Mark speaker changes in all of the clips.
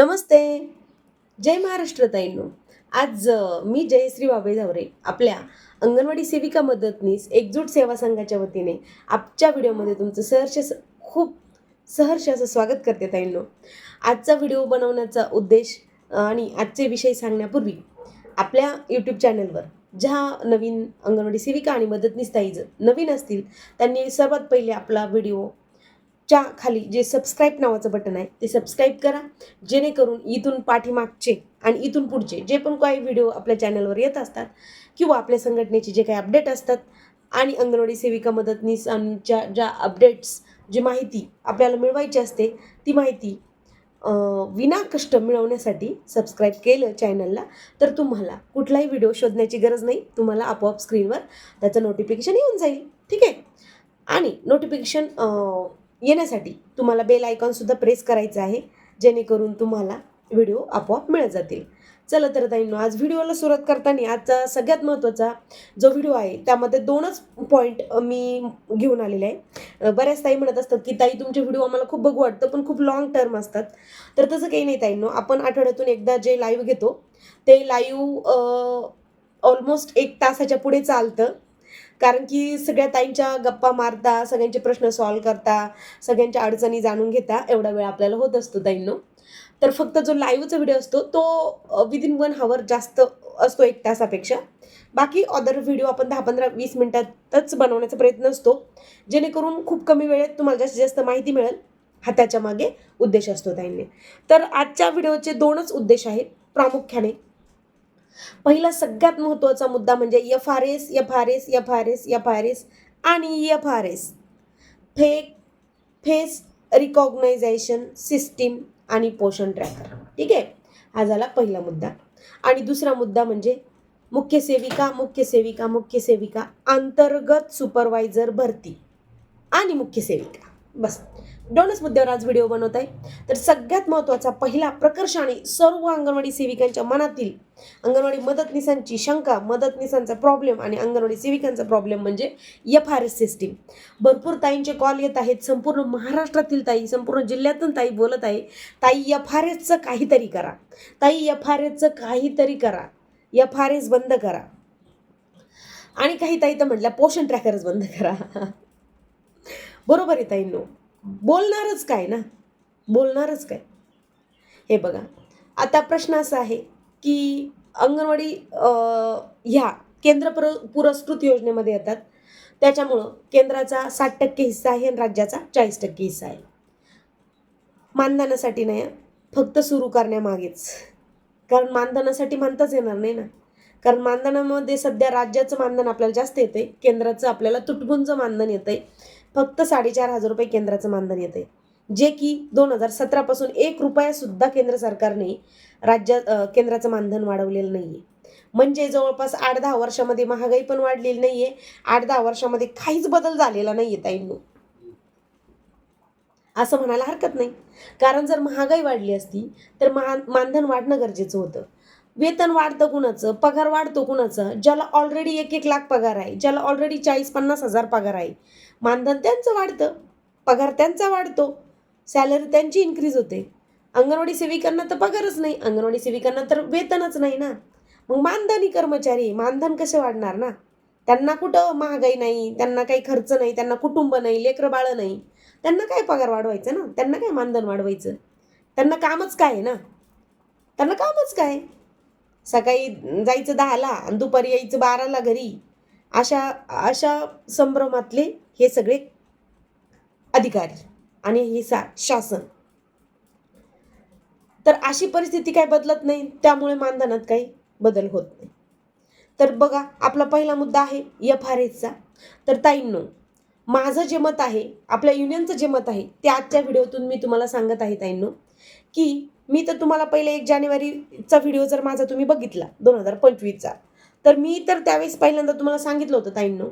Speaker 1: नमस्ते. जय महाराष्ट्र ताईंनो. आज मी जयश्री बाबे झावरे आपल्या अंगणवाडी सेविका मदतनीस एकजूट सेवा संघाच्या वतीने आजच्या व्हिडिओमध्ये तुमचं सहर्ष खूप सहर्ष असं स्वागत करते ताईंनो. आजचा व्हिडिओ बनवण्याचा उद्देश आणि आजचे विषय सांगण्यापूर्वी आपल्या यूट्यूब चॅनलवर ज्या नवीन अंगणवाडी सेविका आणि मदतनीस ताई जर नवीन असतील त्यांनी सर्वात पहिले आपला व्हिडिओ च्या खाली जे सबस्क्राईब नावाचं बटन आहे ते सबस्क्राईब करा. जेणेकरून इथून पाठीमागचे आणि इथून पुढचे जे पण काही व्हिडिओ आपल्या चॅनलवर येत असतात किंवा आपल्या संघटनेचे जे काही अपडेट असतात आणि अंगणवाडी सेविका मदतनीसांच्या ज्या अपडेट्स जी माहिती आपल्याला मिळवायची असते ती माहिती विना कष्ट मिळवण्यासाठी सबस्क्राईब केलं चॅनलला तर तुम्हाला कुठलाही व्हिडिओ शोधण्याची गरज नाही. तुम्हाला आपोआप स्क्रीनवर त्याचं नोटिफिकेशन येऊन जाईल. ठीक आहे? आणि नोटिफिकेशन येण्यासाठी तुम्हाला बेल आयकॉनसुद्धा प्रेस करायचं आहे जेणेकरून तुम्हाला व्हिडिओ आपोआप मिळत जातील. चला तर ताईंनो आज व्हिडिओला सुरुवात करताना आजचा सगळ्यात महत्त्वाचा जो व्हिडिओ आहे त्यामध्ये दोनच पॉईंट मी घेऊन आलेले आहे. बऱ्याच ताई म्हणत असतात की ताई तुमचे व्हिडिओ आम्हाला खूप बघू वाटतं पण खूप लॉंग टर्म असतात. तर तसं काही नाही ताईंनो आपण आठवड्यातून एकदा जे लाईव्ह घेतो ते लाईव्ह ऑलमोस्ट एक तासाच्या पुढे चालतं. कारण की सगळ्या ताईंच्या गप्पा मारता सगळ्यांचे प्रश्न सॉल्व करता सगळ्यांच्या अडचणी जाणून घेता एवढा वेळ आपल्याला होत असतो ताईंनो. तर फक्त जो लाईव्हचा व्हिडिओ असतो तो विदिन वन हावर जास्त असतो एक तासापेक्षा. बाकी अदर व्हिडिओ आपण दहा पंधरा वीस मिनिटातच बनवण्याचा प्रयत्न असतो. जेणेकरून खूप कमी वेळेत तुम्हाला जास्तीत जास्त माहिती मिळेल. हा त्याच्यामागे उद्देश असतो ताईंने. तर आजच्या व्हिडिओचे दोनच उद्देश आहेत. प्रामुख्याने पहिला सगळ्यात महत्त्वाचा मुद्दा म्हणजे F R S F R S F R S F R S आणि F R S. Fake face recognition system आणि पोषण ट्रॅकर. ठीक आहे? हा झाला पहिला मुद्दा. आणि दुसरा मुद्दा म्हणजे मुख्य सेविका मुख्य सेविका मुख्य सेविका अंतर्गत सुपरवायझर भरती आणि मुख्य सेविका. बस. दोनच मुद्द्यावर आज व्हिडिओ बनवत आहे. तर सगळ्यात महत्त्वाचा पहिला प्रकर्षाने सर्व अंगणवाडी सेविकांच्या मनातील अंगणवाडी मदतनीसांची शंका मदतनीसांचा प्रॉब्लेम आणि अंगणवाडी सेविकांचा प्रॉब्लेम म्हणजे एफ आर एस सिस्टीम भरपूर ताईंचे कॉल येत आहेत. संपूर्ण महाराष्ट्रातील ताई संपूर्ण जिल्ह्यातून ताई बोलत आहे. ताई एफ आर एसचं काहीतरी करा. ताई एफ आर एसचं काहीतरी करा. एफ आर एस बंद करा. आणि काही ताई तर म्हटल्या पोषण ट्रॅकरच बंद करा. बरोबर आहे ताईंनो बोलणारच काय ना? बोलणारच काय? हे बघा आता प्रश्न असा आहे की अंगणवाडी ह्या केंद्र पुर पुरस्कृत योजनेमध्ये येतात. त्याच्यामुळं केंद्राचा साठ टक्के हिस्सा आहे आणि राज्याचा चाळीस टक्के हिस्सा आहे. मानधनासाठी नाही फक्त सुरू करण्यामागेच. कारण मानधनासाठी मानताच येणार नाही ना? कारण मानधनामध्ये सध्या राज्याचं मानधन आपल्याला जास्त येतं आहे केंद्राचं आपल्याला तुटपुंचं मानधन येतं आहे फक्त साडेचार हजार रुपये केंद्राचं मानधन येते जे की दोन हजार सतरापासून एक रुपयासुद्धा केंद्र सरकारने राज्यात केंद्राचं मानधन वाढवलेलं नाही आहे म्हणजे जवळपास आठ दहा वर्षामध्ये महागाई पण वाढलेली नाही आहे आठ दहा वर्षामध्ये काहीच बदल झालेला नाही आहे ताईंनो. असं म्हणायला हरकत नाही. कारण जर महागाई वाढली असती तर महा मानधन वाढणं गरजेचं होतं. वेतन वाढतं कुणाचं? पगार वाढतो कुणाचं? ज्याला ऑलरेडी एक एक लाख पगार आहे ज्याला ऑलरेडी चाळीस पन्नास हजार पगार आहे. मानधन त्यांचं वाढतं पगार त्यांचा वाढतो सॅलरी त्यांची इन्क्रीज होते. अंगणवाडी सेविकांना तर पगारच नाही अंगणवाडी सेविकांना तर वेतनच नाही ना. मग मानधनी कर्मचारी मानधन कसे वाढणार ना? त्यांना कुठं महागाई नाही त्यांना काही खर्च नाही त्यांना कुटुंब नाही लेकरं बाळं नाही. त्यांना काय पगार वाढवायचं ना? त्यांना काय मानधन वाढवायचं? त्यांना कामच काय आहे ना? त्यांना कामच काय सकाळी जायचं दहाला आणि दुपारी यायचं बाराला घरी अशा अशा संभ्रमातले हे सगळे अधिकारी आणि हे सा शासन. तर अशी परिस्थिती काय बदलत नाही त्यामुळे मानधनात काही बदल होत नाही. तर बघा आपला पहिला मुद्दा आहे एफ आर एसचा तर ताईंनो माझं जे मत आहे आपल्या युनियनचं जे मत आहे ते आजच्या व्हिडिओतून मी तुम्हाला सांगत आहे ताईंनो की मी तर तुम्हाला पहिले एक जानेवारीचा व्हिडिओ जर माझा तुम्ही बघितला दोन हजार पंचवीसचा. तर मी तर त्यावेळेस पहिल्यांदा तुम्हाला सांगितलं होतं ताईंनो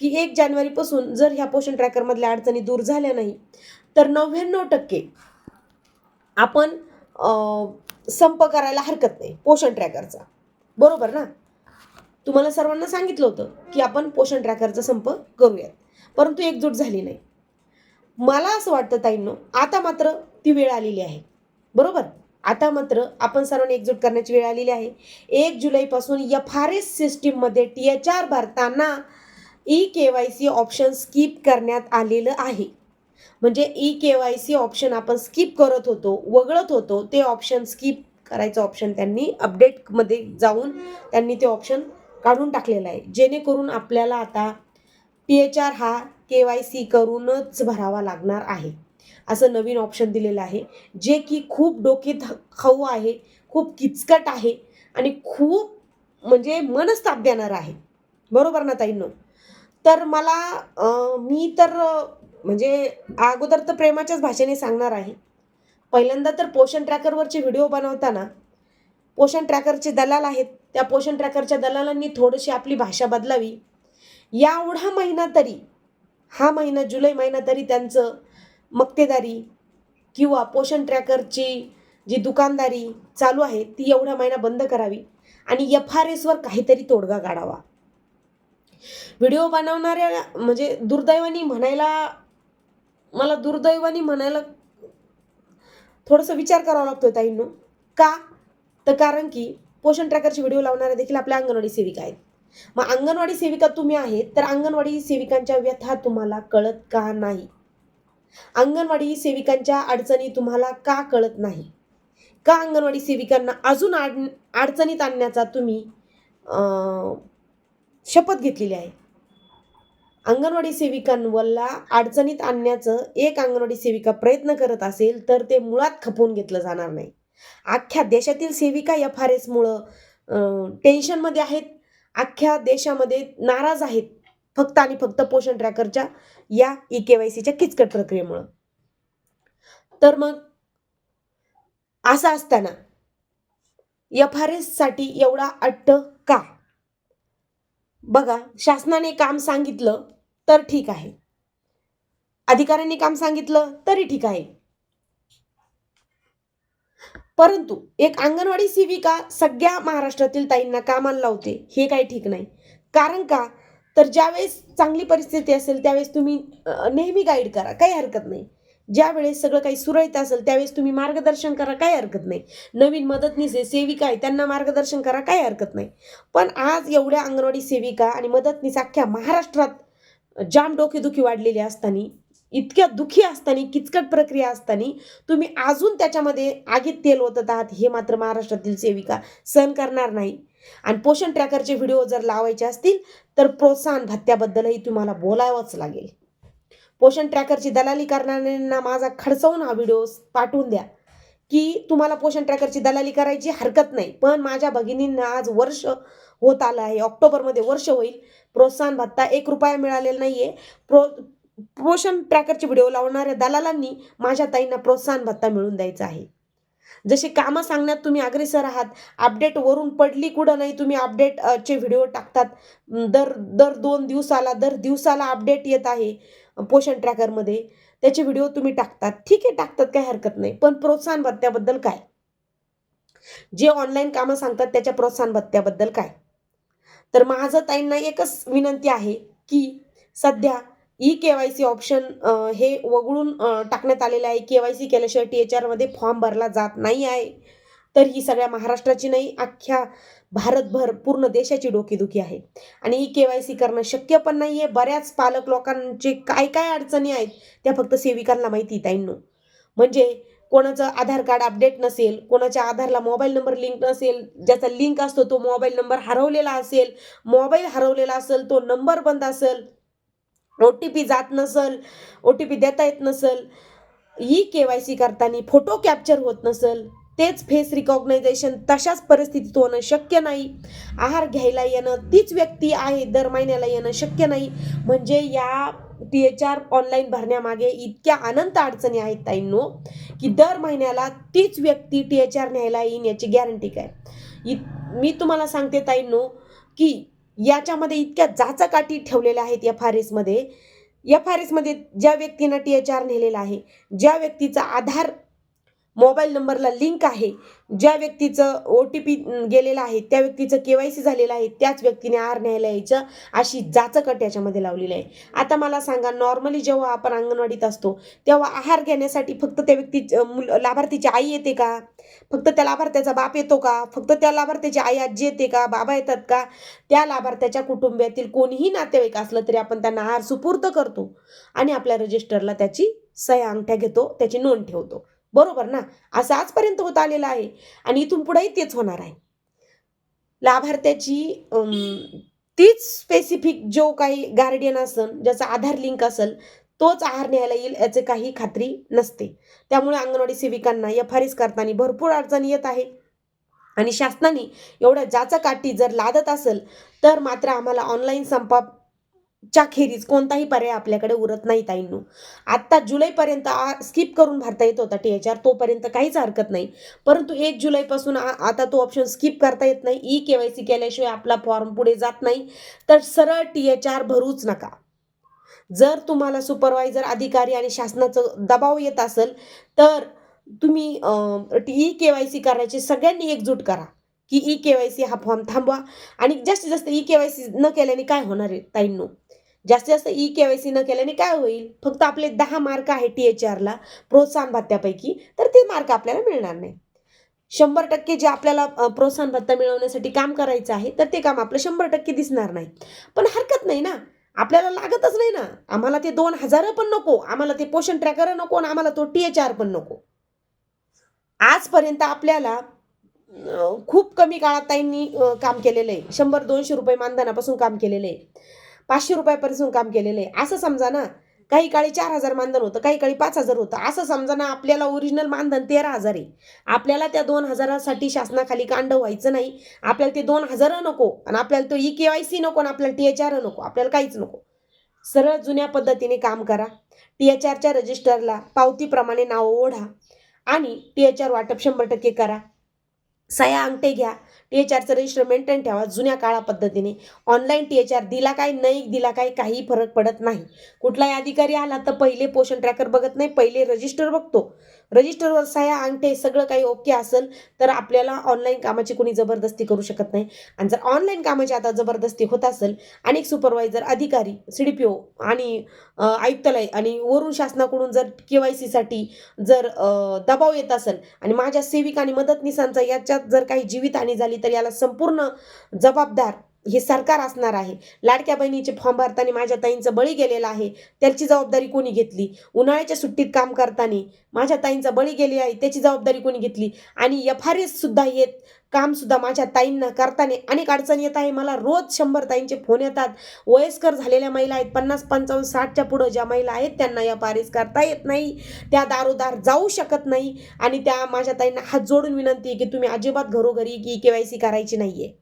Speaker 1: की एक जानेवारीपासून जर ह्या पोषण ट्रॅकरमधल्या अडचणी दूर झाल्या नाही तर नव्याण्णव टक्के आपण संप करायला हरकत नाही पोषण ट्रॅकरचा बरोबर ना? तुम्हाला सर्वांना सांगितलं होतं की आपण पोषण ट्रॅकरचा संप करूयात परंतु एकजूट झाली नाही. मला असं वाटतं ताईंनो आता मात्र ती वेळ आलेली आहे. बरोबर? आता मात्र आपण सर्वांनी एकजूट करण्याची वेळ आलेली आहे. एक जुलैपासून एफ आर एस सिस्टीममध्ये टी एच आर भरताना E K Y C option skip करण्यात आलेलं आहे. म्हणजे E K Y C option आपण स्किप करत होतो वगळत होतो ते ऑप्शन स्किप करायचं ऑप्शन त्यांनी अपडेटमध्ये जाऊन त्यांनी ते ऑप्शन काढून टाकलेलं आहे. जेणेकरून आपल्याला आता टी एच आर हा के वाय सी करूनच भरावा लागणार आहे. असं नवीन ऑप्शन दिलेलं आहे. जे की खूप डोके ध- खाऊ आहे खूप किचकट आहे आणि खूप म्हणजे मनस्ताप देणार आहे. बरोबर ना ताईंनो? तर मला मी तर म्हणजे अगोदर तर प्रेमाच्याच भाषेने सांगणार आहे. पहिल्यांदा तर पोषण ट्रॅकरवरचे व्हिडिओ बनवताना पोषण ट्रॅकरचे दलाल आहेत. त्या पोषण ट्रॅकरच्या दलालांनी थोडीशी आपली भाषा बदलावी. या एवढा महिना तरी हा महिना जुलै महिना तरी त्यांचं मक्तेदारी किंवा पोषण ट्रॅकरची जी दुकानदारी चालू आहे ती एवढा महिना बंद करावी आणि एफ आर एसवर काहीतरी तोडगा काढावा. व्हिडिओ बनवणाऱ्या म्हणजे दुर्दैवानी म्हणायला मला दुर्दैवानी म्हणायला थोडंसं विचार करावा लागतो ताईंनो. का? तर कारण की पोषण ट्रॅकरचे व्हिडिओ लावणाऱ्या देखील आपल्या अंगणवाडी सेविका आहेत. मग अंगणवाडी सेविका तुम्ही आहेत तर अंगणवाडी सेविकांच्या व्यथा तुम्हाला कळत का नाही? अंगणवाडी सेविकांच्या अडचणी तुम्हाला का कळत नाही? का अंगणवाडी सेविकांना अजून आड अडचणीत आणण्याचा तुम्ही शपथ घेतलेली आहे? अंगणवाडी सेविकांवरला अडचणीत आणण्याचं एक अंगणवाडी सेविका प्रयत्न करत असेल तर ते मुळात खपवून घेतलं जाणार नाही. अख्ख्या देशातील सेविका एफ आर एसमुळं टेन्शनमध्ये आहेत. अख्ख्या देशामध्ये नाराज आहेत. फक्त आणि फक्त पोषण ट्रॅकरच्या या ई के वाय सीच्या किचकट प्रक्रियेमुळं. तर मग असं असताना एफ आर एससाठी एवढा अट्ट का? बघा शासनाने काम सांगितलं तर ठीक आहे. अधिकाऱ्यांनी काम सांगितलं तरी ठीक आहे. परंतु एक अंगणवाडी सेविका सगळ्या महाराष्ट्रातील ताईंना कामाला लावते हे काही ठीक नाही. कारण का? तर ज्यावेळेस चांगली परिस्थिती असेल त्यावेळेस तुम्ही नेहमी गाईड करा. काही हरकत नाही. ज्यावेळेस सगळं काही सुरळीत असेल त्यावेळेस तुम्ही मार्गदर्शन करा. काही हरकत नाही. नवीन मदतनीस आहे सेविका आहे त्यांना मार्गदर्शन करा. काही हरकत नाही. पण आज एवढ्या अंगणवाडी सेविका आणि मदतनीस अख्ख्या महाराष्ट्रात जाम डोकेदुखी वाढलेली असताना इतक्या दुखी असताना किचकट प्रक्रिया असताना तुम्ही अजून त्याच्यामध्ये आगीत तेल ओतत आहात हे मात्र महाराष्ट्रातील सेविका सहन करणार नाही. आणि पोषण ट्रॅकरचे व्हिडिओ जर लावायचे असतील तर प्रोत्साहन भत्त्याबद्दलही तुम्हाला बोलावंच लागेल. पोषण ट्रॅकरची दलाली करणाऱ्यांना माझा खडचवून हा व्हिडिओ पाठवून द्या. की तुम्हाला पोषण ट्रॅकरची दलाली करायची हरकत नाही पण माझ्या भगिनींना आज वर्ष होत आलं आहे ऑक्टोबरमध्ये वर्ष होईल. प्रोत्साहन भत्ता एक रुपया मिळालेला नाही आहे प्रो पोषण ट्रॅकरचे व्हिडिओ लावणाऱ्या दलालांनी माझ्या ताईंना प्रोत्साहन भत्ता मिळून द्यायचा आहे. जसे कामं सांगण्यात तुम्ही अग्रेसर आहात अपडेट वरून पडली कुठं नाही तुम्ही अपडेट चे व्हिडिओ टाकतात. दर दर दोन दिवसाला दर दिवसाला अपडेट येत आहे पोषण ट्रॅकरमध्ये त्याचे व्हिडिओ तुम्ही टाकतात. ठीक आहे टाकतात काही हरकत नाही. पण प्रोत्साहन भत्त्याबद्दल काय? जे ऑनलाईन कामं सांगतात त्याच्या प्रोत्साहन भत्त्याबद्दल काय? तर माझं ताईंना एकच विनंती आहे की सध्या E K Y C option हे वगळून टाकण्यात आलेलं आहे. के वाय सी केल्याशिवाय टी एच आरमध्ये फॉर्म भरला जात नाही आहे. तर ही सगळ्या महाराष्ट्राची नाही अख्ख्या भारतभर पूर्ण देशाची डोकेदुखी आहे. आणि ई के वाय सी करणं शक्य पण नाही आहे बऱ्याच पालक लोकांचे काय काय अडचणी आहेत त्या फक्त सेविकांना माहिती ताईंनो. म्हणजे कोणाचं आधार कार्ड अपडेट नसेल कोणाच्या आधारला मोबाईल नंबर लिंक नसेल ज्याचा लिंक असतो तो मोबाईल नंबर हरवलेला असेल मोबाईल हरवलेला असेल तो नंबर बंद असेल ओ टी पी जात नसल ओ टी पी देता येत नसल ई के वाय सी करताना फोटो कॅप्चर होत नसल तेच फेस रिकॉग्नायझेशन तशाच परिस्थितीत होणं शक्य नाही. आहार घ्यायला येणं तीच व्यक्ती आहे दर महिन्याला येणं शक्य नाही. म्हणजे या टी एच आर ऑनलाईन भरण्यामागे इतक्या अनंत अडचणी आहेत ताईंनो की दर महिन्याला तीच व्यक्ती टी एच आर न्यायला येईन याची गॅरंटी काय? इ मी तुम्हाला सांगते ताईंनो की याच्यामध्ये इतक्या जाचाकाठी ठेवलेल्या आहेत एफ आर एसमध्ये एफ आर एसमध्ये ज्या व्यक्तीनं टी एच आर नेलेला आहे ज्या व्यक्तीचा आधार मोबाईल नंबरला लिंक आहे ज्या व्यक्तीचं ओ टी पी गेलेलं आहे त्या व्यक्तीचं के वाय सी झालेलं आहे त्याच व्यक्तीने आहार न्यायला यायचं अशी जाचकट याच्यामध्ये लावलेली आहे. आता मला सांगा नॉर्मली जेव्हा आपण अंगणवाडीत असतो तेव्हा आहार घेण्यासाठी फक्त त्या व्यक्ती मुल लाभार्थीची आई येते का? फक्त त्या लाभार्थ्याचा बाप येतो का? फक्त त्या लाभार्थ्याची आई आजी येते का? बाबा येतात का? त्या लाभार्थ्याच्या कुटुंबातील कोणीही नातेवाईक असलं तरी आपण त्यांना हार सुपूर्द करतो आणि आपल्या रजिस्टरला त्याची सह्या अंगठ्या घेतो त्याची नोंद ठेवतो. बरोबर ना? असं आजपर्यंत होत आलेलं आहे आणि इथून पुढेही तेच होणार आहे. लाभार्थ्याची तीच स्पेसिफिक जो काही गार्डियन असेल ज्याचा आधार लिंक असेल तोच आहार न्यायला येईल याचे काही खात्री नसते. त्यामुळे अंगणवाडी सेविकांना यफारीस करताना भरपूर अडचणी येत आहे. आणि शासनाने एवढ्या जाचा काठी जर लादत असेल तर मात्र आम्हाला ऑनलाईन संपाच्या खेरीज कोणताही पर्याय आपल्याकडे उरत नाही ताईंनो आत्ता जुलैपर्यंत स्किप करून भरता येत होता टी एच आर तोपर्यंत काहीच हरकत नाही. परंतु एक जुलैपासून आ- आता तो ऑप्शन स्किप करता येत नाही. ई के वाय सी केल्याशिवाय आपला फॉर्म पुढे जात नाही. तर सरळ टी एच आर भरूच नका. जर तुम्हाला सुपरवायझर अधिकारी आणि शासनाचं दबाव येत असेल तर तुम्ही ई के वाय सी करायची सगळ्यांनी एकजूट करा की ई के वाय सी हा फॉर्म थांबवा. आणि जास्तीत जास्त ई के वाय सी न केल्याने काय होणार आहे ताईंनो? जास्तीत जास्त ई के वाय सी न केल्याने काय होईल? फक्त आपले दहा मार्क आहे टी एच आरला प्रोत्साहन भत्त्यापैकी तर ते मार्क आपल्याला मिळणार नाही. शंभर टक्के जे आपल्याला प्रोत्साहन भत्ता मिळवण्यासाठी काम करायचं आहे तर ते काम आपलं शंभर टक्के दिसणार नाही. पण हरकत नाही ना. आपल्याला लागतच नाही ना. आम्हाला ते दोन हजार पण नको. आम्हाला ते पोषण ट्रॅकर नको आणि आम्हाला तो टी एच आर पण नको. आजपर्यंत आपल्याला खूप कमी काळात ताईंनी काम केलेलं आहे. शंभर दोनशे रुपये मानधनापासून काम केलेलं आहे. पाचशे रुपयापासून काम केलेलं आहे. असं समजा ना काही काळी चार हजार मानधन होतं काही काळी पाच हजार होतं. असं समजा ना आपल्याला ओरिजिनल मानधन तेरा हजार आहे. आपल्याला त्या दोन हजारासाठी शासनाखाली कांड व्हायचं नाही. आपल्याला ते दोन हजार नको आणि आपल्याला तो ई के वाय सी नको आणि आपल्याला टी एच आर नको. आपल्याला काहीच नको. सरळ जुन्या पद्धतीने काम करा. टी एच आरच्या रजिस्टरला पावतीप्रमाणे नाव ओढा आणि टी एच आर वाटप शंभर टक्के करा. सया अंगठे घ्या. टी एच आरचं रजिस्टर मेंटेन ठेवा जुन्या काळा पद्धतीने. ऑनलाईन टी एच आर दिला काय नाही दिला काय काही फरक पडत नाही. कुठलाही अधिकारी आला तर पहिले पोषण ट्रॅकर बघत नाही पहिले रजिस्टर बघतो. रजिस्टरवर सह्या अंगठे सगळं काही ओके असेल तर आपल्याला ऑनलाईन कामाची कोणी जबरदस्ती करू शकत नाही. आणि जर ऑनलाईन कामाची आता जबरदस्ती होत असेल अनेक सुपरवायझर अधिकारी सी डी पी ओ आणि आयुक्तालय आणि वरून शासनाकडून जर के वाय सीसाठी जर दबाव येत असेल आणि माझ्या सेविका आणि मदतनीसांचा याच्यात जर काही जीवितहानी झाली तर याला संपूर्ण जबाबदार हे सरकार असणार आहे. लाडक्या बहिणीचे फॉर्म भरताना माझ्या ताईंचं बळी गेलेला आहे. त्याची जबाबदारी कोणी घेतली? उन्हाळ्याच्या सुट्टीत काम करताना माझ्या ताईंचा बळी गेली आहे. त्याची जबाबदारी कोणी घेतली? आणि एफ आर एस सुद्धा येत काम सुद्धा माझ्या ताईंना करताना अनेक अडचणी येत आहे. मला रोज शंभर ताईंचे फोन येतात. वयस्कर झालेल्या महिला आहेत. पन्नास पंचावन्न साठच्या पुढं ज्या महिला आहेत त्यांना या पारिस करता येत नाही. त्या दारोदार जाऊ शकत नाही. आणि त्या माझ्या ताईंना हात जोडून विनंती आहे की तुम्ही अजिबात घरोघरी की के वाय सी करायची नाही आहे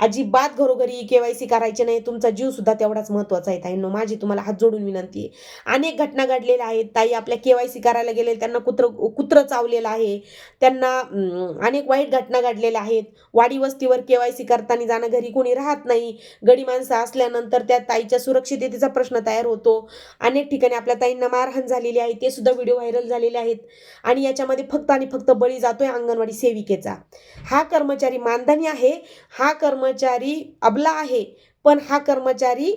Speaker 1: अजिबात घरोघरी के वाय सी करायचे नाही. तुमचा जीव सुद्धा तेवढाच महत्त्वाचा आहे ताईंनो. माझी तुम्हाला हात जोडून विनंती आहे. अनेक घटना घडलेल्या आहेत. ताई आपल्या के वाय सी करायला गेले त्यांना कुत्र कुत्रं चावलेलं आहे. त्यांना अनेक वाईट घटना घडलेल्या आहेत. वाडी वस्तीवर के वाय सी करताना जाणं घरी कोणी राहत नाही. गडी माणसं असल्यानंतर त्या ताईच्या सुरक्षिततेचा प्रश्न तयार होतो. अनेक ठिकाणी आपल्या ताईंना मारहाण झालेली आहे. ते सुद्धा व्हिडिओ व्हायरल झालेले आहेत. आणि याच्यामध्ये फक्त आणि फक्त बळी जातोय अंगणवाडी सेविकेचा. हा कर्मचारी मानधनी आहे. हा कर्म कर्मचारी अबला आहे पण हा कर्मचारी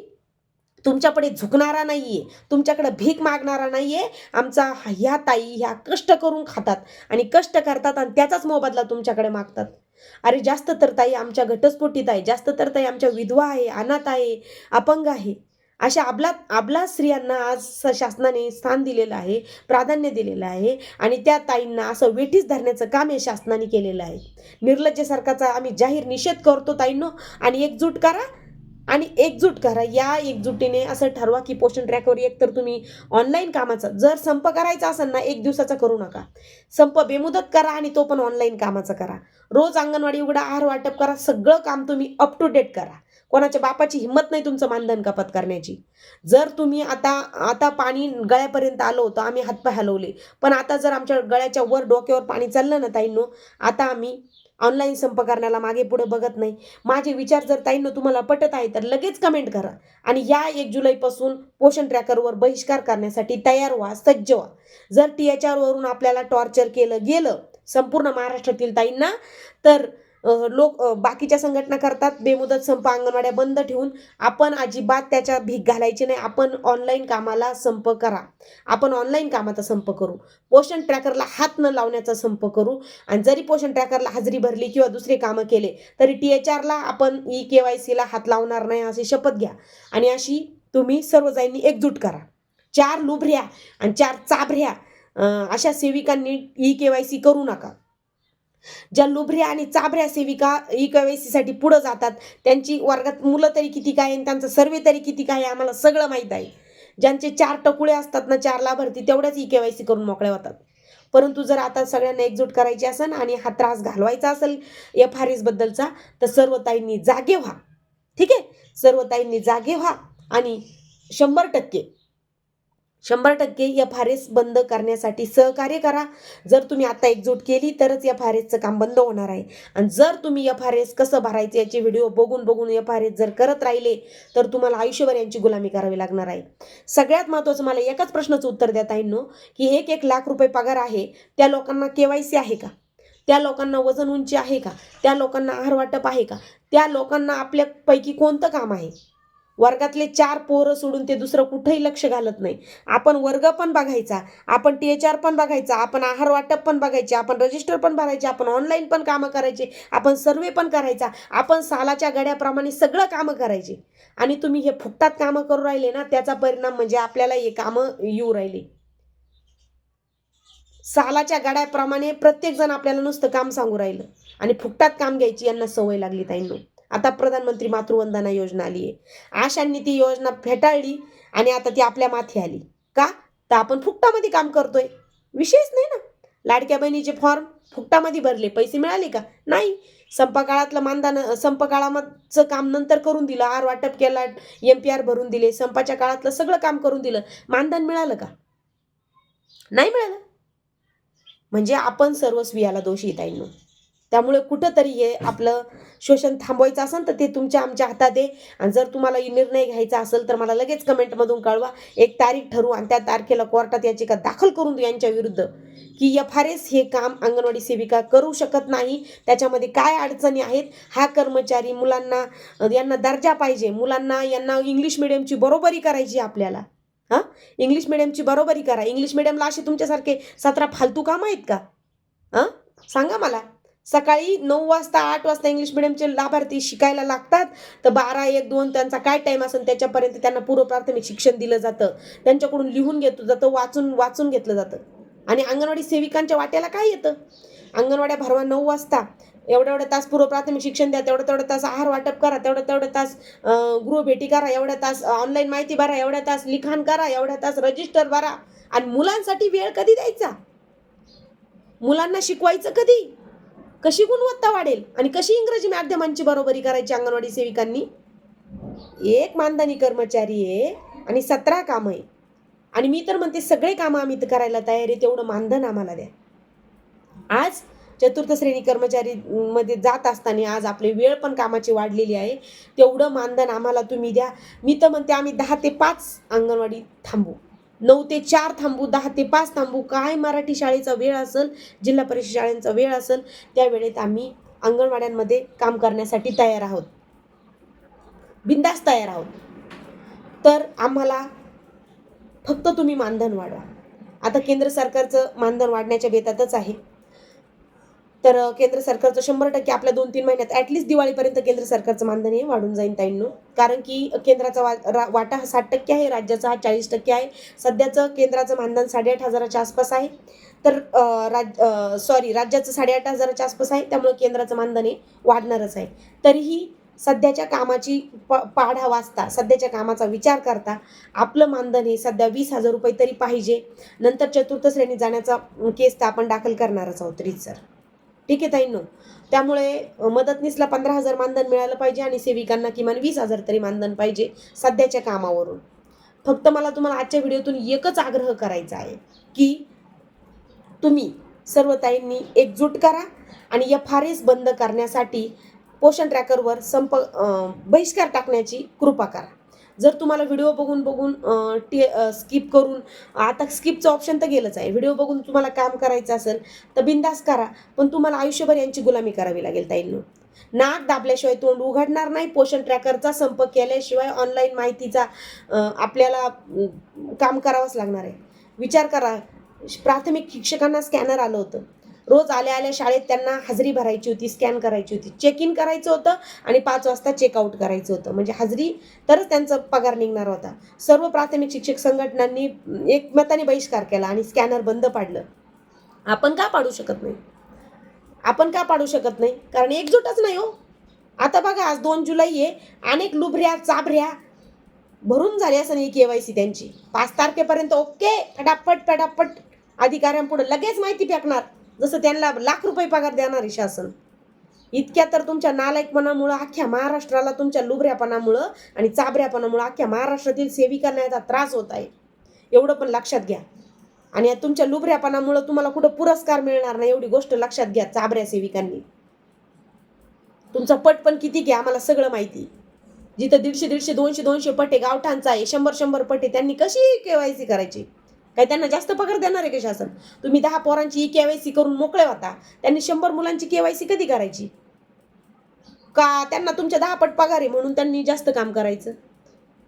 Speaker 1: तुमच्याकडे झुकणारा नाहीये तुमच्याकडे भीक मागणारा नाहीये. आमचा ह्या ताई ह्या कष्ट करून खातात आणि कष्ट करतात आणि त्याचाच मोबदला तुमच्याकडे मागतात. अरे जास्त तर ताई आमच्या घटस्फोटीत आहे जास्त तर ताई आमच्या विधवा आहे अनाथ आहे अपंग आहे. अशा अबला अबला स्त्रियांना आज स- शासनाने स्थान दिलेलं आहे प्राधान्य दिलेलं आहे आणि त्या ताईंना असं वेठीस धरण्याचं काम हे शासनाने केलेलं आहे. निर्लज्ज सरकारचा आम्ही जाहीर निषेध करतो ताईंनो आणि एकजूट करा आणि एकजूट करा. या एकजुटीने असं ठरवा की पोषण ट्रॅकवर एक तर तुम्ही ऑनलाईन कामाचा जर संप करायचा असेल ना एक दिवसाचा करू नका. संप बेमुदत करा आणि तो पण ऑनलाईन कामाचा करा. रोज अंगणवाडी उघडा आहार वाटप करा सगळं काम तुम्ही अप टू डेट करा. कोणाच्या बापाची हिंमत नाही तुमचं मानधन कपात करण्याची. जर तुम्ही आता आता पाणी गळ्यापर्यंत आलो होतं आम्ही हातपाय हलवले. पण आता जर आमच्या गळ्याच्या वर डोक्यावर पाणी चाललं ना ताईंनो आता आम्ही ऑनलाईन संप करण्याला मागे पुढे बघत नाही. माझे विचार जर ताईंनो तुम्हाला पटत आहे तर लगेच कमेंट करा. आणि या एक जुलैपासून पोषण ट्रॅकरवर बहिष्कार करण्यासाठी तयार व्हा सज्ज व्हा. जर टी एच आरवरून आपल्याला टॉर्चर केलं गेलं संपूर्ण महाराष्ट्रातील ताईंना तर लोक बाकीच्या संघटना करतात बेमुदत संप अंगणवाड्या बंद ठेवून आपण अजिबात त्याच्या भीक घालायची नाही. आपण ऑनलाईन कामाला संप करा. आपण ऑनलाईन कामाचा संप करू. पोषण ट्रॅकरला हात न लावण्याचा संप करू. आणि जरी पोषण ट्रॅकरला हजेरी भरली किंवा दुसरे कामं केले तरी टी एच आरला आपण ई के वाय सीला हात लावणार नाही अशी शपथ घ्या. आणि अशी तुम्ही सर्वजणांनी एकजूट करा. चार लुभऱ्या आणि चार चाभऱ्या अशा सेविकांनी ई के वाय सी करू नका. ज्या लुभऱ्या आणि चाभऱ्या सेविका ई केवायसीसाठी पुढं जातात त्यांची वर्गात मुलं तरी किती काय आणि त्यांचं सर्वे तरी किती काय आहे आम्हाला सगळं माहीत आहे. ज्यांचे चार टकुळे असतात ना चार लाभार्थी तेवढ्याच ई केवायसी करून मोकळ्या होतात. परंतु जर आता सगळ्यांना एकजूट करायची असेल आणि हा त्रास घालवायचा असेल एफ आर एस बद्दलचा तर सर्व ताईंनी जागे व्हा. ठीक आहे? सर्व ताईंनी जागे व्हा आणि शंभर टक्के शंभर टक्के एफ आर एस बंद करण्यासाठी सहकार्य करा. जर तुम्ही आता एकजूट केली तरच एफ आर एसचं काम बंद होणार आहे. आणि जर तुम्ही एफ आर एस कसं भरायचं याचे व्हिडिओ बघून बघून एफ आर एस जर करत राहिले तर तुम्हाला आयुष्यभर यांची गुलामी करावी लागणार आहे. सगळ्यात महत्त्वाचं मला एकाच प्रश्नाचं उत्तर देता येईल की एक एक लाख रुपये पगार आहे. त्या लोकांना के वाय सी आहे का? त्या लोकांना वजन उंची आहे का? त्या लोकांना आहार वाटप आहे का? त्या लोकांना आपल्यापैकी कोणतं काम आहे? वर्गातले चार पोरं सोडून ते दुसरं कुठंही लक्ष घालत नाही. आपण वर्ग पण बघायचा आपण टी एच आर पण बघायचा आपण आहार वाटप पण बघायचे आपण रजिस्टर पण भरायचे आपण ऑनलाईन पण कामं करायचे आपण सर्वे पण करायचा आपण सालाच्या गड्याप्रमाणे सगळं कामं करायचे. आणि तुम्ही हे फुकटात कामं करू राहिले ना त्याचा परिणाम म्हणजे आपल्याला हे कामं येऊ राहिले. सालाच्या गाड्याप्रमाणे प्रत्येक जण आपल्याला नुसतं काम सांगू राहिलं. आणि फुकटात काम घ्यायची यांना सवय लागली ताईंनो. आता प्रधानमंत्री मातृवंदना योजना आली आहे. आशांनी ती योजना फेटाळली आणि आता ती आपल्या माथी आली. का? तर आपण फुकटामध्ये काम करतोय. विषयच नाही ना? लाडक्या बहिणीचे फॉर्म फुकटामध्ये भरले. पैसे मिळाले का? नाही. संपकाळातलं मानधन संपकाळाचं काम नंतर करून दिलं. आर वाटप केला एम पी आर भरून दिले. संपाच्या काळातलं सगळं काम करून दिलं. मानधन मिळालं का? नाही मिळालं. म्हणजे आपण सर्वस्वी याला दोषी येत आहे त्यामुळे कुठंतरी हे आपलं शोषण थांबवायचं असेल तर ते तुमच्या आमच्या हातात. आहे आणि जर तुम्हाला निर्णय घ्यायचा असेल तर मला लगेच कमेंटमधून कळवा. एक तारीख ठरवू आणि त्या तारखेला कोर्टात याचिका दाखल करून देऊ यांच्या विरुद्ध. की एफ आर एस हे काम अंगणवाडी सेविका करू शकत नाही. त्याच्यामध्ये काय अडचणी आहेत? हा कर्मचारी मुलांना यांना दर्जा पाहिजे. मुलांना यांना इंग्लिश मिडियमची बरोबरी करायची आपल्याला. हां? इंग्लिश मिडियमची बरोबरी करा. इंग्लिश मिडियमला असे तुमच्यासारखे सतरा फालतू कामं आहेत का? हां? सांगा मला. सकाळी नऊ वाजता आठ वाजता इंग्लिश मिडियमचे लाभार्थी शिकायला लागतात. तर बारा एक दोन त्यांचा काय टाईम असेल त्याच्यापर्यंत त्यांना पूर्व प्राथमिक शिक्षण दिलं जातं. त्यांच्याकडून लिहून घेतलं जातं वाचून वाचून घेतलं जातं. आणि अंगणवाडी सेविकांच्या वाट्याला काय येतं? अंगणवाड्या भरवा नऊ वाजता. एवढ्या एवढ्या तास पूर्व प्राथमिक शिक्षण द्या तेवढं तेवढं तास आहार वाटप करा तेवढं तेवढा तास गृहभेटी करा एवढ्या तास ऑनलाईन माहिती भरा एवढ्या तास लिखाण करा एवढ्या तास रजिस्टर भरा. आणि मुलांसाठी वेळ कधी द्यायचा? मुलांना शिकवायचं कधी? कशी गुणवत्ता वाढेल आणि कशी इंग्रजी माध्यमांची बरोबरी करायची अंगणवाडी सेविकांनी? एक मानधनी कर्मचारी आहे आणि सतरा कामं आहे. आणि मी तर म्हणते सगळे कामं आम्ही करायला तयार आहे तेवढं मानधन आम्हाला द्या. आज चतुर्थ श्रेणी कर्मचारी मध्ये जात असताना आज आपली वेळ पण कामाची वाढलेली आहे. तेवढं मानधन आम्हाला तुम्ही द्या. मी तर म्हणते आम्ही दहा ते पाच अंगणवाडी थांबू. नऊ ते चार थांबू दहा ते पाच थांबू काय मराठी शाळेचा वेळ असेल जिल्हा परिषद शाळेचा वेळ असेल त्या वेळेत आम्ही अंगणवाड्यांमध्ये काम करण्यासाठी तयार आहोत. बिंदास तयार आहोत. तर आम्हाला फक्त तुम्ही मानधन वाढवा. आता केंद्र सरकारचं मानधन वाढण्याच्या बेतातच आहे. तर केंद्र सरकारचं शंभर टक्के आपल्या दोन तीन महिन्यात ॲटलिस्ट दिवाळीपर्यंत केंद्र सरकारचं मानधन हे वाढून जाईन ताईंनो. कारण की केंद्राचा वा रा वाटा हा साठ टक्के आहे राज्याचा हा चाळीस टक्के आहे. सध्याचं केंद्राचं मानधन साडेआठ हजाराच्या आसपास आहे. तर राज सॉरी राज्याचं साडेआठ हजाराच्या आसपास आहे. त्यामुळे केंद्राचं मानधन हे वाढणारच आहे. तरीही सध्याच्या कामाची प पाढा वाचता सध्याच्या कामाचा विचार करता आपलं मानधन हे सध्या वीस हजार रुपये तरी पाहिजे. नंतर चतुर्थ श्रेणी जाण्याचा केस तर आपण दाखल करणारच आहोत सर ठीक आहे ताईंनो. त्यामुळे मदतनीसला पंधरा हजार मानधन मिळालं पाहिजे आणि सेविकांना किमान वीस हजार तरी मानधन पाहिजे सध्याच्या कामावरून. फक्त मला तुम्हाला आजच्या व्हिडिओतून एकच आग्रह करायचा आहे की तुम्ही सर्व ताईंनी एकजूट करा आणि एफ आर एस बंद करण्यासाठी पोषण ट्रॅकरवर संप बहिष्कार टाकण्याची कृपा करा. जर तुम्हाला व्हिडिओ बघून बघून टी स्किप करून आता स्किपचं ऑप्शन तर गेलंच आहे. व्हिडिओ बघून तुम्हाला काम करायचं असेल तर बिंदास करा. पण तुम्हाला आयुष्यभर यांची गुलामी करावी लागेल ताईंनो. नाक दाबल्याशिवाय तोंड उघडणार नाही. पोषण ट्रॅकरचा संप केल्याशिवाय ऑनलाईन माहितीचा आपल्याला काम करावंच लागणार आहे. विचार करा. प्राथमिक शिक्षकांना स्कॅनर आलं होतं. रोज आल्या आल्या शाळेत त्यांना हजेरी भरायची होती स्कॅन करायची होती चेक इन करायचं होतं आणि पाच वाजता चेकआउट करायचं होतं. म्हणजे हजेरी तरच त्यांचा पगार निघणार होता. सर्व प्राथमिक शिक्षक संघटनांनी एकमताने बहिष्कार केला आणि स्कॅनर बंद पाडलं. आपण का पाडू शकत नाही? आपण का पाडू शकत नाही? कारण एकजूटच नाही हो. आता बघा आज दोन जुलै आहे. अनेक लुभऱ्या चाभऱ्या भरून झाली असं नाही के वाय सी त्यांची. पाच तारखेपर्यंत ओके फटाफट फटाफट अधिकाऱ्यांपुढे लगेच माहिती फेकणार. जसं त्यांना लाख रुपये पगार देणार आहे शासन. इतक्या तर तुमच्या नालायकपणामुळं अख्ख्या महाराष्ट्राला तुमच्या लुबऱ्यापणामुळं आणि चाबऱ्यापणामुळं अख्ख्या महाराष्ट्रातील सेविकांना याचा त्रास होत आहे. एवढं पण लक्षात घ्या. आणि या तुमच्या लुबऱ्यापणामुळं तुम्हाला कुठं पुरस्कार मिळणार नाही एवढी गोष्ट लक्षात घ्या चाबऱ्या सेविकांनी. तुमचा पट पण किती घ्या आम्हाला सगळं माहिती. जिथं दीडशे दीडशे दोनशे दोनशे पटे गावठांचा आहे शंभर शंभर पटे त्यांनी कशी केवायसी करायची? काय त्यांना जास्त पगार देणार आहे का शासन? तुम्ही दहा पोरांची ही के वाय सी करून मोकळे होता. त्यांनी शंभर मुलांची के वाय सी कधी करायची? का त्यांना तुमच्या दहा पट पगार आहे म्हणून त्यांनी जास्त काम करायचं?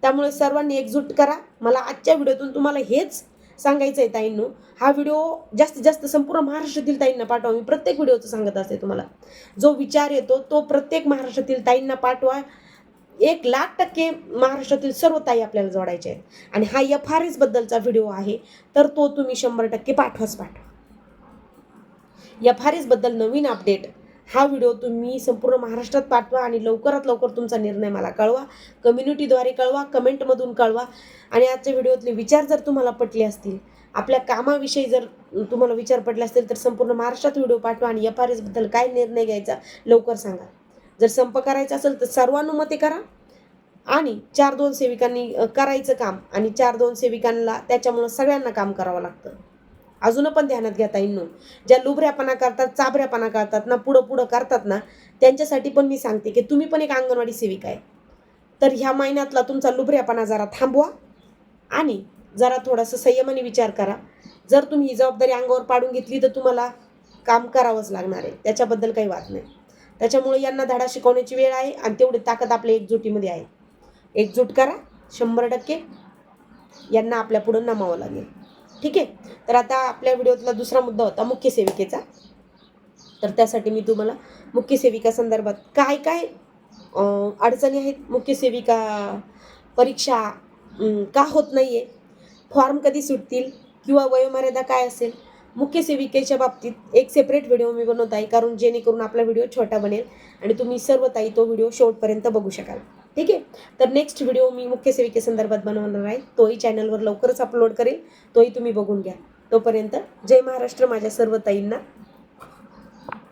Speaker 1: त्यामुळे सर्वांनी एकजूट करा. मला आजच्या व्हिडिओतून तुम्हाला हेच सांगायचं आहे ताईंनो. हा व्हिडिओ जास्तीत जास्त संपूर्ण महाराष्ट्रातील ताईंना पाठवा. मी प्रत्येक व्हिडिओचं सांगत असते तुम्हाला. जो विचार येतो तो प्रत्येक महाराष्ट्रातील ताईंना पाठवा. एक लाख टक्के महाराष्ट्रातील सर्व ताई आपल्याला जोडायचे आहेत. आणि हा एफ आर एस बद्दलचा व्हिडिओ आहे तर तो तुम्ही शंभर टक्के पाठवाच पाठवा. एफ आर एसबद्दल नवीन अपडेट हा व्हिडिओ तुम्ही संपूर्ण महाराष्ट्रात पाठवा आणि लवकरात लवकर तुमचा निर्णय मला कळवा. कम्युनिटीद्वारे कळवा कमेंटमधून कळवा. आणि आजच्या व्हिडिओतले विचार जर तुम्हाला पटले असतील आपल्या कामाविषयी जर तुम्हाला विचार पडले असतील तर संपूर्ण महाराष्ट्रात व्हिडिओ पाठवा आणि एफ आर एसबद्दल काय निर्णय घ्यायचा लवकर सांगा. जर संप करायचा असेल तर सर्वानुमते करा. आणि चार दोन सेविकांनी करायचं काम आणि चार दोन सेविकांना त्याच्यामुळं सगळ्यांना काम करावं लागतं. अजून पण ध्यानात घेता ताईंनो. ज्या लुबऱ्यापणा करतात चाबऱ्यापणा करतात ना पुढं पुढं करतात ना त्यांच्यासाठी पण मी सांगते की तुम्ही पण एक अंगणवाडी सेविका आहे. तर ह्या महिन्यातला तुमचा लुबऱ्यापणा जरा थांबवा आणि जरा थोडंसं संयमाने विचार करा. जर तुम्ही ही जबाबदारी अंगावर पाडून घेतली तर तुम्हाला काम करावंच लागणार आहे. त्याच्याबद्दल काही वाद नाही. त्याच्यामुळे यांना धडा शिकवण्याची वेळ आहे आणि तेवढी ताकद आपल्या एकजुटीमध्ये आहे. एकजूट करा शंभर टक्के यांना आपल्या पुढं नमावं लागेल. ठीक आहे? तर आता आपल्या व्हिडिओतला दुसरा मुद्दा होता मुख्य सेविकेचा. तर त्यासाठी मी तुम्हाला मुख्य सेविका संदर्भात काय काय अडचणी आहेत? मुख्य सेविका परीक्षा का होत नाही आहे फॉर्म कधी सुटतील? किंवा वयोमर्यादा काय असेल? मुख्य सेविकेच्या बाबतीत एक सेपरेट व्हिडिओ मी बनवत आहे कारण जेणेकरून आपला व्हिडिओ छोटा बनेल आणि तुम्ही सर्व ताई तो व्हिडिओ शेवटपर्यंत बघू शकाल. ठीक आहे? तर नेक्स्ट व्हिडिओ मी मुख्य सेविकेसंदर्भात बनवणार आहे. तोही चॅनलवर लवकरच अपलोड करेल. तोही तुम्ही बघून घ्या. तोपर्यंत जय महाराष्ट्र माझ्या सर्व ताईंना.